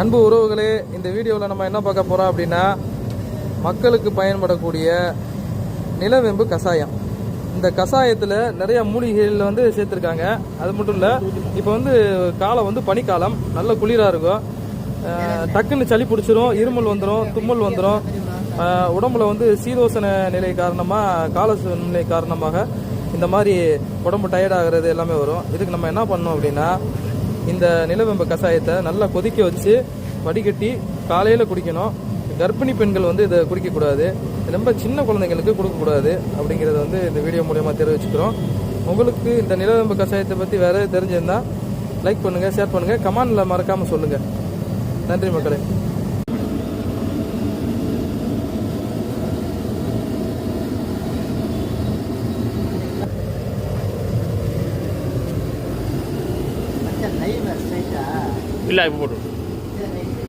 அன்பு உறவுகளே இந்த வீடியோவில் நம்ம என்ன பார்க்க போகிறோம் அப்படின்னா மக்களுக்கு பயன்படக்கூடிய நிலவேம்பு கஷாயம். இந்த கஷாயத்தில் நிறைய மூலிகைகள் வந்து சேர்த்துருக்காங்க. அது மட்டும் இல்லை இப்போ வந்து காலம் வந்து பனிக்காலம் நல்ல குளிராக இருக்கும். டக்குன்னு சளி பிடிச்சிரும் இருமல் வந்துடும் தும்மல் வந்துடும் உடம்புல வந்து சீதோசன நிலை காரணமாக கால நிலை காரணமாக இந்த மாதிரி உடம்பு டயர்ட் ஆகுறது எல்லாமே வரும். இதுக்கு நம்ம என்ன பண்ணோம் அப்படின்னா இந்த நிலவேம்பு கஷாயத்தை நல்லா கொதிக்க வச்சு வடிகட்டி காலையில் குடிக்கணும். கர்ப்பிணி பெண்கள் வந்து இதை குடிக்கக்கூடாது. ரொம்ப சின்ன குழந்தைங்களுக்கு கொடுக்கக்கூடாது அப்படிங்கிறத வந்து இந்த வீடியோ மூலயமா தெரிவிச்சுக்கிறோம். உங்களுக்கு இந்த நிலவேம்பு கஷாயத்தை பற்றி வேறு தெரிஞ்சிருந்தால் லைக் பண்ணுங்கள் ஷேர் பண்ணுங்கள் கமெண்டில் மறக்காமல் சொல்லுங்கள் நன்றி மக்களே. இல்லை இப்போ போட்டு